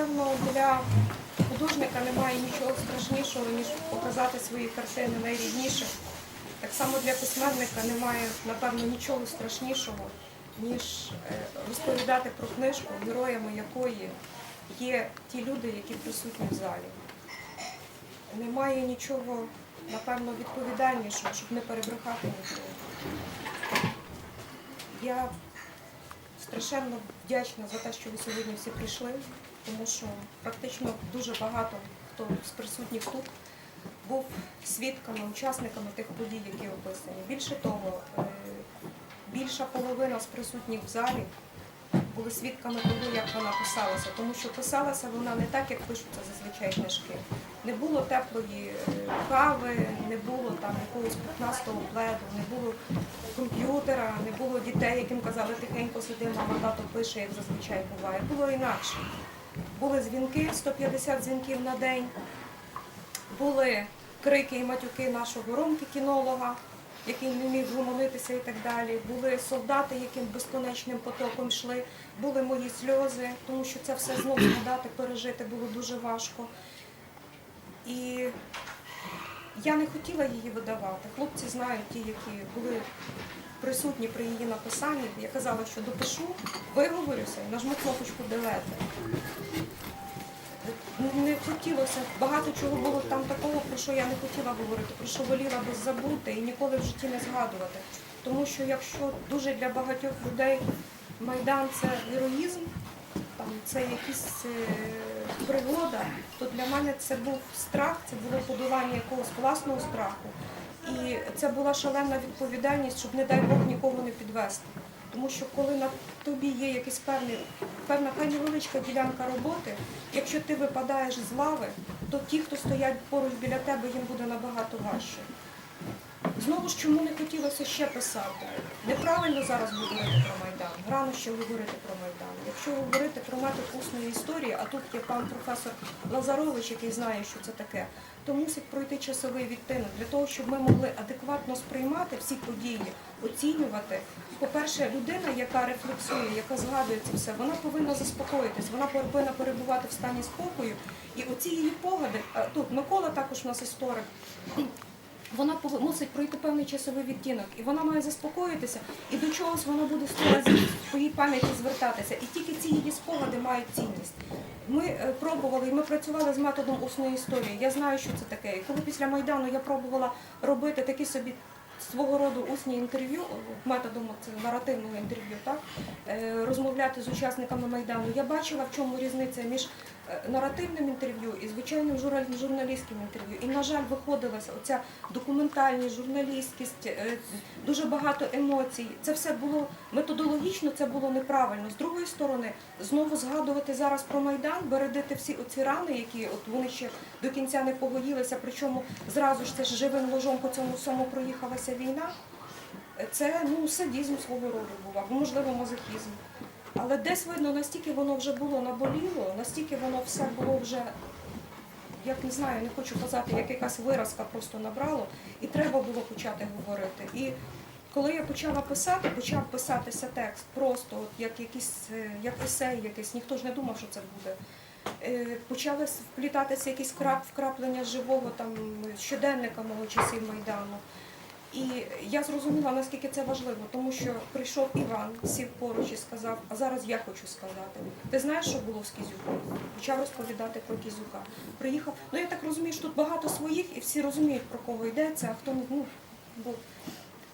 напевно, для художника немає нічого страшнішого, ніж показати свої картини найріднішим. Так само для письменника немає, напевно, нічого страшнішого, ніж е, розповідати про книжку, героями якої є ті люди, які присутні в залі. Немає нічого, напевно, відповідальнішого, щоб не перебрехати нікого. Я страшенно вдячна за те, що ви сьогодні всі прийшли, тому що практично дуже багато хто з присутніх тут був свідками, учасниками тих подій, які описані. Більше того, е, більша половина з присутніх в залі були свідками того, як вона писалася, тому що писалася вона не так, як пишуться зазвичай книжки. Не було теплої е, кави, не було там якогось пухнастого пледу, не було комп'ютера, не було дітей, яким казали тихенько сиди, мама тато пише, як зазвичай буває. Було інакше. Були дзвінки, 150 дзвінків на день, були крики і матюки нашого ромки кінолога, який не міг гомонитися і так далі. Були солдати, яким безконечним потоком йшли, були мої сльози, тому що це все знову згадати, пережити було дуже важко. І я не хотіла її видавати. Хлопці знають ті, які були присутні при її написанні. Я казала, що допишу, виговорюся нажму кнопочку делети. Не хотілося, багато чого було там такого, про що я не хотіла говорити, про що воліла би забути і ніколи в житті не згадувати. Тому що якщо дуже для багатьох людей Майдан це героїзм, там це якісь пригода, то для мене це був страх, це було подолання якогось власного страху. І це була шалена відповідальність, щоб, не дай Бог, нікого не підвести. Тому що коли на тобі є якийсь певний, певна хай невеличка ділянка роботи, якщо ти випадаєш з лави, то ті, хто стоять поруч біля тебе, їм буде набагато важче. Знову ж чому не хотілося ще писати? Неправильно зараз говорити про Майдан. Рано ще говорити про Майдан. Якщо говорити про метод усної історії, а тут є пан професор Лазарович, який знає, що це таке, то мусить пройти часовий відтинок для того, щоб ми могли адекватно сприймати всі події, оцінювати. По-перше, людина, яка рефлексує, яка згадує це все, вона повинна заспокоїтись, вона повинна перебувати в стані спокою. І оці її погляди, тут Микола також у нас історик. Вона мусить пройти певний часовий відтінок, і вона має заспокоїтися, і до чогось вона буде разів своїй пам'яті звертатися. І тільки ці її спогади мають цінність. Ми е, пробували, і ми працювали з методом усної історії. Я знаю, що це таке. І коли після Майдану я пробувала робити такі собі свого роду усні інтерв'ю, методом наративного інтерв'ю, так е, розмовляти з учасниками Майдану, я бачила, в чому різниця між наративним інтерв'ю і звичайним журналістським інтерв'ю. І, на жаль, виходилася оця документальність, журналістськість, е, дуже багато емоцій. Це все було методологічно, це було неправильно. З другої сторони, знову згадувати зараз про Майдан, бередити всі оці рани, які от вони ще до кінця не погоїлися, причому зразу ж це ж живим ложом по цьому всьому проїхалася війна. Це ну садізм свого роду був, або можливо мазохізм. Але десь видно, настільки воно вже було наболіло, настільки воно все було вже, як не знаю, не хочу казати, як якась виразка просто набрало, і треба було почати говорити. І коли я почала писати, почав писатися текст просто от як якийсь, е, як есей якийсь, ніхто ж не думав, що це буде. Е, Почали вплітатися якісь крап, вкраплення живого там щоденника мого часів Майдану. І я зрозуміла, наскільки це важливо, тому що прийшов Іван, сів поруч і сказав, а зараз я хочу сказати. Ти знаєш, що було з Кізюком? Почав розповідати про Кізюка. Приїхав. Ну я так розумію, що тут багато своїх, і всі розуміють, про кого йдеться, а хто не ну, бо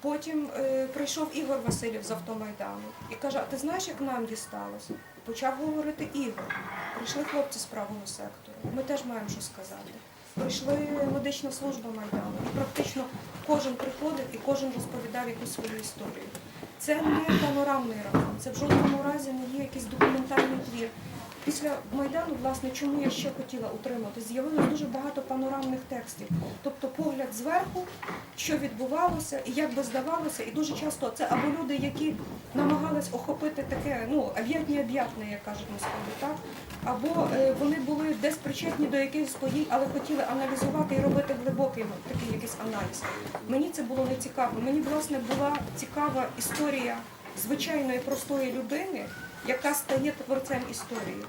Потім е, прийшов Ігор Васильєв з автомайдану і каже, а ти знаєш, як нам дісталося? Почав говорити Ігор. Прийшли хлопці з правого сектору. Ми теж маємо що сказати. Прийшли медична служба Майдану. Практично кожен приходив і кожен розповідав якусь свою історію. Це не панорамний роман, це в жодному разі не є якийсь документальний твір. Після Майдану, власне, чому я ще хотіла утримати, з'явилось дуже багато панорамних текстів. Тобто погляд зверху, що відбувалося, і як би здавалося, і дуже часто це або люди, які намагались охопити таке, ну, об'ятні об'ятне, як кажуть сході, так? Або е, вони були десь причетні до якихось подій, але хотіли аналізувати і робити глибокий такий якийсь аналіз. Мені це було не цікаво. Мені, власне, була цікава історія звичайної простої людини, яка стає творцем історії.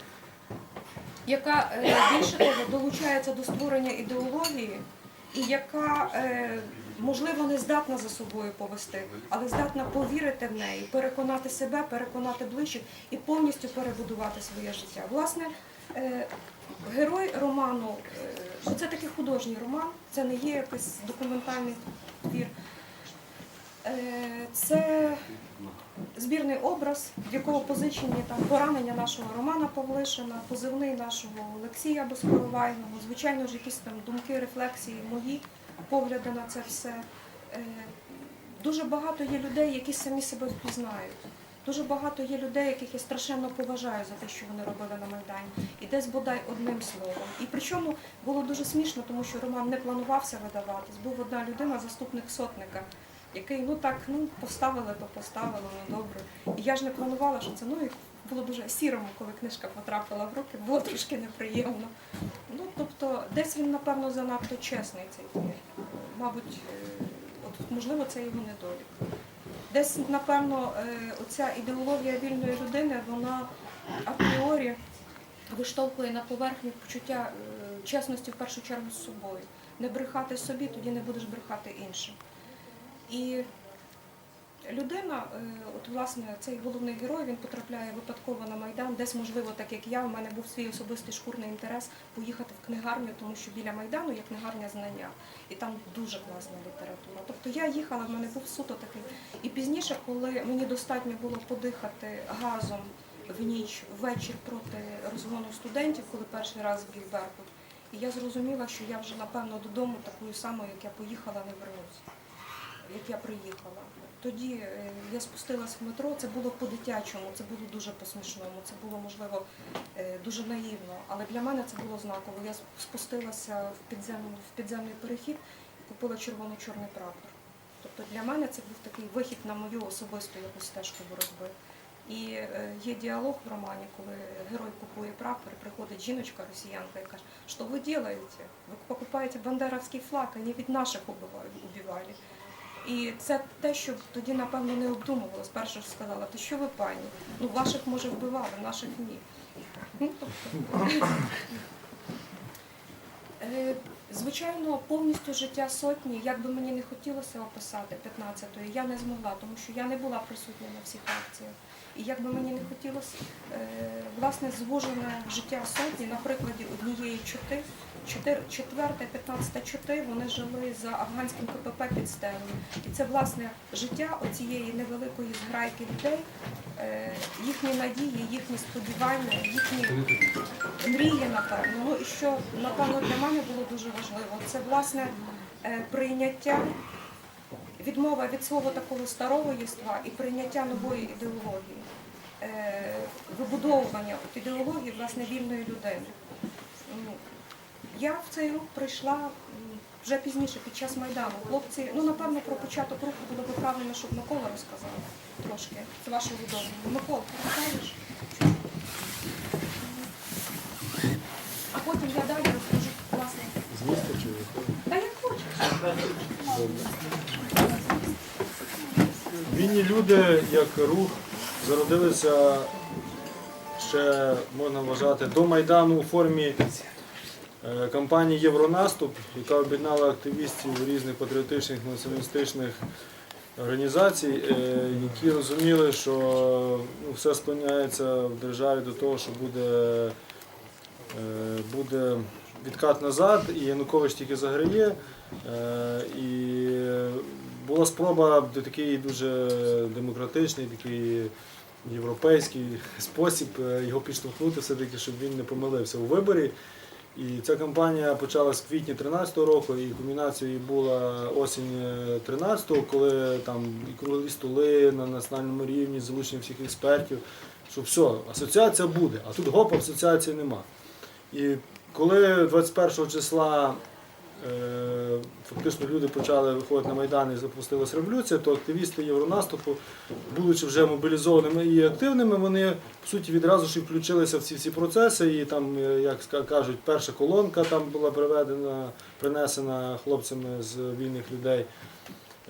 яка е, більше того долучається до створення ідеології, і яка е, можливо не здатна за собою повести, але здатна повірити в неї, переконати себе, переконати ближчих і повністю перебудувати своє життя. Власне, е, герой роману це такий художній роман, це не є якийсь документальний твір. Е, Це збірний образ, в якого позичені там поранення нашого Романа Павлишина, позивний нашого Олексія Безкоровайного, звичайно ж, якісь там думки, рефлексії, мої погляди на це все. Е, Дуже багато є людей, які самі себе впізнають. Дуже багато є людей, яких я страшенно поважаю за те, що вони робили на Майдані. І десь бодай одним словом. І причому було дуже смішно, тому що Роман не планувався видаватись. Був одна людина, заступник сотника, який ну так, ну поставили, то поставили, ну добре. І я ж не планувала, що це ну і було дуже сірому, коли книжка потрапила в руки, було трошки неприємно. Ну тобто, десь він, напевно, занадто чесний цей твір. Мабуть, е, от можливо, це його недолік. Десь, напевно, е, оця ідеологія вільної людини, вона апріорі виштовхує на поверхню почуття е, чесності в першу чергу з собою. Не брехати собі, тоді не будеш брехати іншим. І людина, е, от власне, цей головний герой, він потрапляє випадково на Майдан, десь, можливо, так як я, у мене був свій особистий шкурний інтерес поїхати в книгарню, тому що біля Майдану є книгарня знання, і там дуже класна література. Тобто я їхала, в мене був суто такий. І пізніше, коли мені достатньо було подихати газом в ніч ввечір проти розгону студентів, коли перший раз вбіг Беркут, і я зрозуміла, що я вже напевно додому такою самою, як я поїхала, не вернуся, як я приїхала. Тоді е, я спустилась в метро, це було по-дитячому, це було дуже по-смішному, це було, можливо, е, дуже наївно. Але для мене це було знаково. Я спустилася в підземний, в підземний перехід і купила червоно-чорний прапор. Тобто для мене це був такий вихід на мою особисту якусь стежку боротьби. І е, є діалог в романі, коли герой купує прапор, приходить жіночка росіянка і каже, що ви робите? Ви покупаєте бандеровський флаг, вони від наших убивали. І це те, що тоді, напевно, не обдумувалось. Перше ж сказала, ти що ви пані? Ну, ваших може вбивали, наших ні. Ну, тобто, Е, Звичайно, повністю життя сотні, як би мені не хотілося описати 15-ї, я не змогла, тому що я не була присутня на всіх акціях. І як би мені не хотілося, е, власне, звужене життя сотні на прикладі однієї чоти, 4, 15 чоти, вони жили за афганським КПП під стелею. І це, власне, життя оцієї невеликої зграйки людей, е, їхні надії, їхні сподівання, їхні мрії, напевно. Ну і що, напевно, для мене було дуже важливо, це власне е, прийняття, відмова від свого такого старого єства і прийняття нової ідеології, Е, вибудовування ідеології власне вільної людини. Я в цей рух прийшла вже пізніше, під час Майдану. Хлопці, ну напевно, про початок руху було б правильно, щоб Микола розказав трошки. Це ваше відомо. Микола, ти розкажеш? А потім я далі розкажу власне. З міста чи виходить? Та як хочеш. Вільні люди, як рух, зародилися ще, можна вважати, до Майдану у формі кампанії Євронаступ, яка об'єднала активістів різних патріотичних націоналістичних організацій, е, які розуміли, що ну, все склоняється в державі до того, що буде, е, буде відкат назад, і Янукович тільки заграє. Е, І була спроба в такий дуже демократичний, такий європейський спосіб е, його підштовхнути, все-таки, щоб він не помилився у виборі. І ця кампанія почалась в квітні 2013 року, і кульмінацією була осінь 2013, коли там і круглі столи на національному рівні, залучення всіх експертів, що все, асоціація буде, а тут гоп, асоціації нема. І коли 21 числа е, фактично люди почали виходити на Майдан і запустилася революція, то активісти Євронаступу, будучи вже мобілізованими і активними, вони по суті відразу ж і включилися в ці всі процеси. І там, е, як кажуть, перша колонка там була приведена, принесена хлопцями з вільних людей.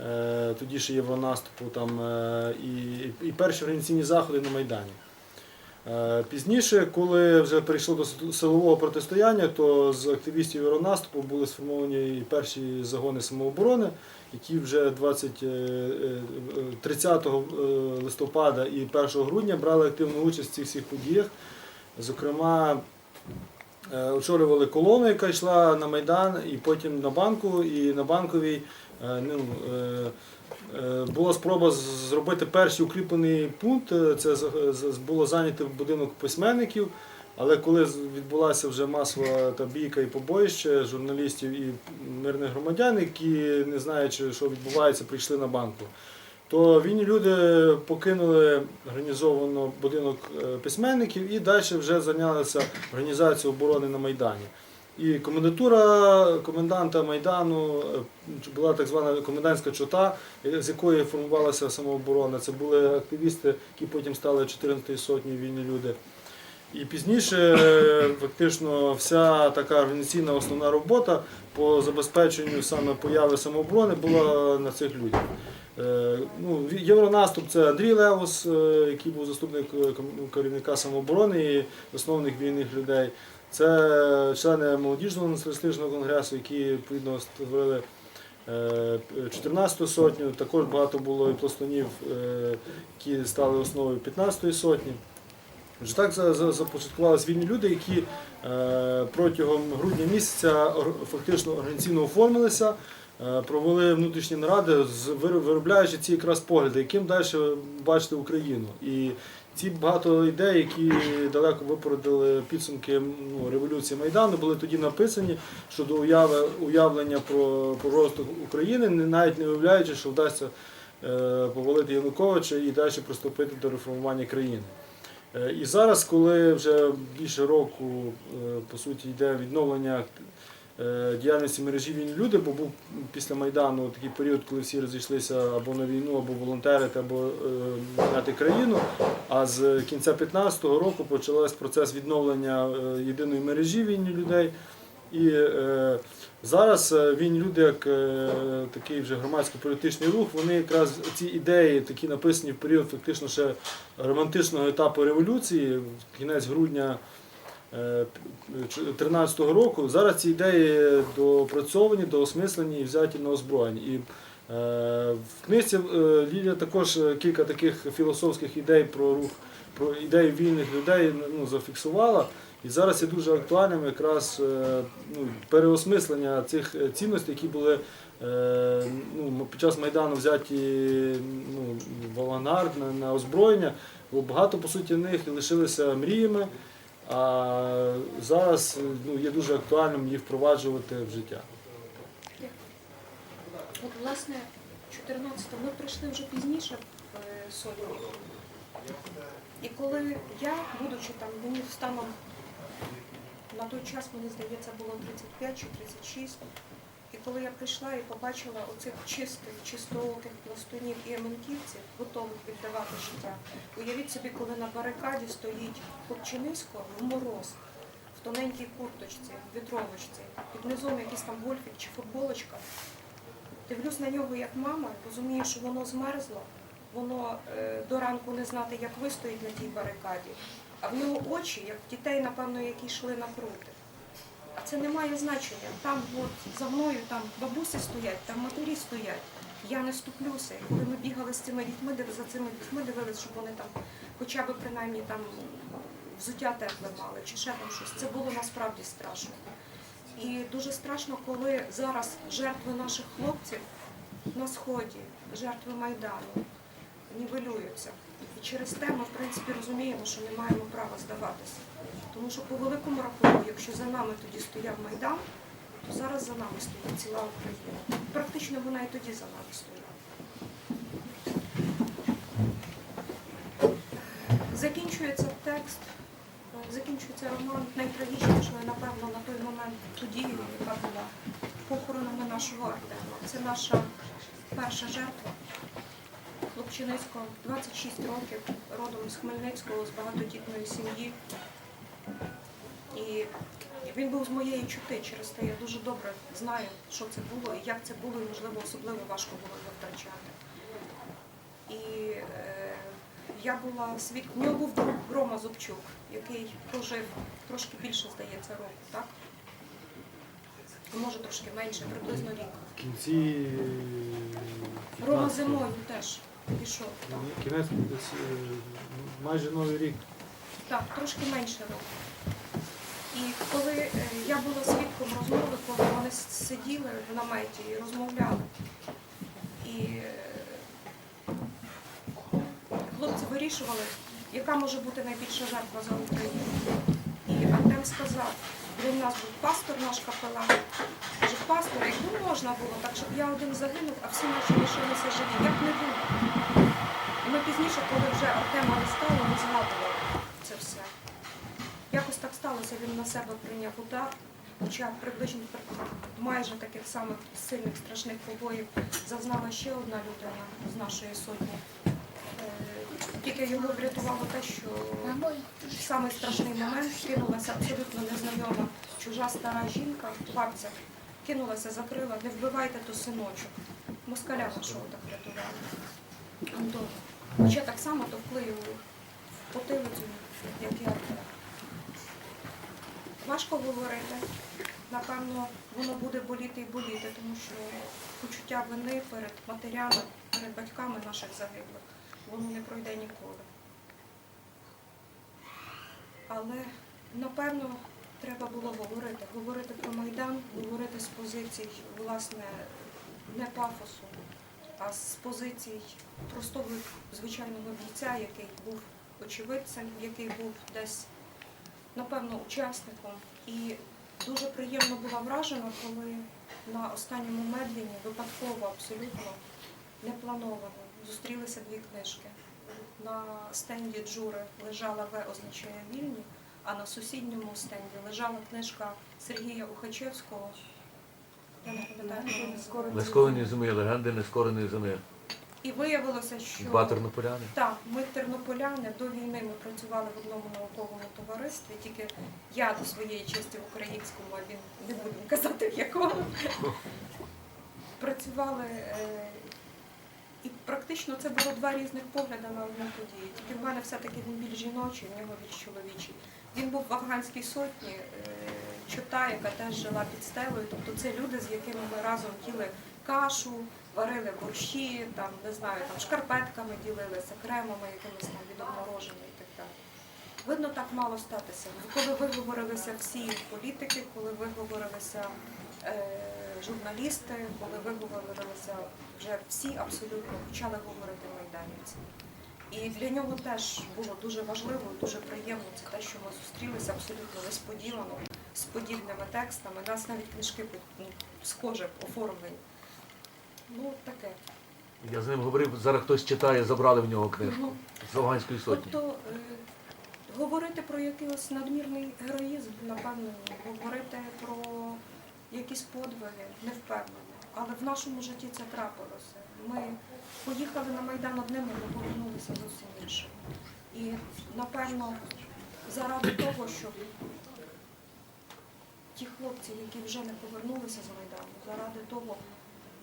е, Тоді ще Євронаступу там, е, і, і перші організаційні заходи на Майдані. Е, Пізніше, коли вже прийшло до силового протистояння, то з активістів Євронаступу були сформовані і перші загони самооборони, які вже 20, е, е, 30 е, листопада і 1 грудня брали активну участь в цих всіх подіях. Зокрема, очолювали колону, яка йшла на Майдан, і потім на банку, і на банковій ну, була спроба зробити перший укріплений пункт. Е, Це було зайнято будинок письменників. Але коли відбулася вже масова та бійка і побоїще журналістів і мирних громадян, які, не знаючи, що відбувається, прийшли на банку, то вільні люди покинули організовано будинок е, письменників і далі вже зайнялися організацією оборони на Майдані. І комендатура коменданта Майдану е, була так звана комендантська чота, з якої формувалася самооборона. Це були активісти, які потім стали 14 сотні вільні люди. І пізніше е, фактично вся така організаційна основна робота по забезпеченню саме появи самооборони була на цих людях. Е, Ну, Євронаступ це Андрій Левус, е, який був заступник керівника самооборони і основних вільних людей. Це члени молодіжного націоналістичного конгресу, які відповідно створили е, 14 сотню. Також багато було і пластунів, е, які стали основою 15 сотні. Вже так за- за- започаткувалися вільні люди, які е, протягом грудня місяця фактично організаційно оформилися, е, провели внутрішні наради, виробляючи ці якраз погляди, яким далі бачити Україну. І ці багато ідей, які далеко випередили підсумки ну, революції Майдану, були тоді написані щодо уяви, уявлення про, про розвиток України, навіть не уявляючи, що вдасться е, повалити Януковича і далі приступити до реформування країни. Е, І зараз, коли вже більше року е, по суті йде відновлення е, діяльності мережі вільні люди, бо був після Майдану такий період, коли всі розійшлися або на війну, або волонтерити, або е, міняти країну. А з кінця 2015 року почався процес відновлення е, єдиної мережі вільні людей. І е, зараз е, вільні люди, як е, такий вже громадсько-політичний рух, вони якраз ці ідеї, такі написані в період фактично ще романтичного етапу революції, в кінець грудня 2013 року. Зараз ці ідеї доопрацьовані, доосмислені і взяті на озброєння. І е, в книжці е, Лілія також е, кілька таких філософських ідей про рух, про ідеї вільних людей ну, зафіксувала. І зараз є дуже актуальним якраз е, ну, переосмислення цих е, цінностей, які були е, ну, під час Майдану взяті ну, в авангард на, на озброєння, бо багато по суті них лишилися мріями, а зараз ну, є дуже актуальним її впроваджувати в життя. От, власне, 14 ми прийшли вже пізніше в е, сотні. І коли я, будучи там, мені станом на той час, мені здається, було 35 чи 36, і коли я прийшла і побачила оцих чистих, чистооких пластунів і ементівців, готових віддавати життя, уявіть собі, коли на барикаді стоїть хлопчинисько в мороз, в тоненькій курточці, в вітровочці, під низом якийсь там гольфік чи футболочка, Дивлюсь на нього як мама, розумію, що воно змерзло, воно е, до ранку не знати, як вистоїть на тій барикаді. А в нього очі, як дітей, напевно, які йшли на прути. Це не має значення. Там от, за мною там бабусі стоять, там матері стоять. Я не ступлюся. І коли ми бігали з цими дітьми, за цими дітьми дивилися, щоб вони там хоча б принаймні там взуття тепле мали чи ще там щось. Це було насправді страшно. І дуже страшно, коли зараз жертви наших хлопців на сході, жертви Майдану нівелюються. І через те ми, в принципі, розуміємо, що не маємо права здаватися. Тому що по великому рахунку, якщо за нами тоді стояв Майдан, то зараз за нами стоїть ціла Україна. Практично вона і тоді за нами стояла. Закінчується текст, закінчується роман найтрагічнішою, напевно, на той момент подією, яка була похоронами нашого Артема. Це наша перша жертва. Хлопчинисько, 26 років, родом з Хмельницького, з багатодітної сім'ї. І він був з моєї чути, через те я дуже добре знаю, що це було і як це було, і можливо особливо важко було його втрачати. І е, я була свідком. У нього був друг Рома Зубчук, який прожив трошки більше, здається, року, так? Може трошки менше, приблизно рік. В кінці Рома 15-го. зимою теж пішов. Так, Кінець е, майже новий рік. так трошки менше року. І коли е, я була свідком розмови, коли вони сиділи в наметі і розмовляли. І е, хлопці вирішували, яка може бути найбільша жертва за Україну. І Артем сказав, він у нас був пастор наш капелан. Каже, пастор, якби можна було, так щоб я один загинув, а всі наші лишилися живі. Як не було. І ми пізніше, коли вже Артема не стало, ми згадували так сталося, він на себе прийняв удар, хоча приблизно майже таких самих сильних страшних побоїв зазнала ще одна людина з нашої сотні. Е, Тільки його врятувало те, що в самий страшний момент кинулася абсолютно незнайома чужа стара жінка, бабця, кинулася, закрила, не вбивайте то синочок. Москаля нашого так врятували. Антон. Хоча так само товкли його в потилицю, як Артем. Важко говорити. Напевно, воно буде боліти і боліти, тому що почуття вини перед матерями, перед батьками наших загиблих, воно не пройде ніколи. Але напевно треба було говорити. Говорити про Майдан, говорити з позицій, власне, не пафосу, а з позицій простого звичайного бійця, який був очевидцем, який був десь, напевно, учасником. І дуже приємно була вражена, коли на останньому медленні випадково абсолютно неплановано зустрілися дві книжки. На стенді Джури лежала В означає вільні, а на сусідньому стенді лежала книжка Сергія Ухачевського. Я не пам'ятаю, вона називається. Нескорені зими, легенди нескореної зими. І виявилося, що Два тернополяни. так, ми тернополяни до війни ми працювали в одному науковому товаристві, тільки я до своєї честі в українському, а він не будемо казати в якому. Працювали е, і практично це було два різних погляди на одну подію. Тільки в мене все-таки він більш жіночий, в нього більш чоловічий. Він був в афганській сотні, чота, яка теж жила під стелею. Тобто це люди, з якими ми разом їли кашу, варили борщі, там, не знаю, там шкарпетками ділилися, кремами якимись там від і так далі. Видно, так мало статися. Коли виговорилися всі політики, коли виговорилися е, журналісти, коли виговорилися вже всі абсолютно почали говорити майданівці. І для нього теж було дуже важливо, дуже приємно це те, що ми зустрілися абсолютно несподівано, з подібними текстами. Нас навіть книжки ну, схоже оформлені. Ну, таке. Я з ним говорив, зараз хтось читає, забрали в нього книжку Ну, з Афганської сотні. Тобто е, говорити про якийсь надмірний героїзм, напевно, говорити про якісь подвиги, не впевнено. Але в нашому житті це трапилося. Ми поїхали на Майдан одними, ми повернулися зовсім іншими. І напевно, заради того, щоб ті хлопці, які вже не повернулися з Майдану, заради того,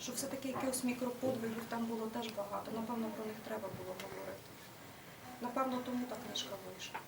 що все-таки якихось мікроподвигів там було теж багато, напевно, про них треба було говорити. Напевно, тому та книжка вийшла.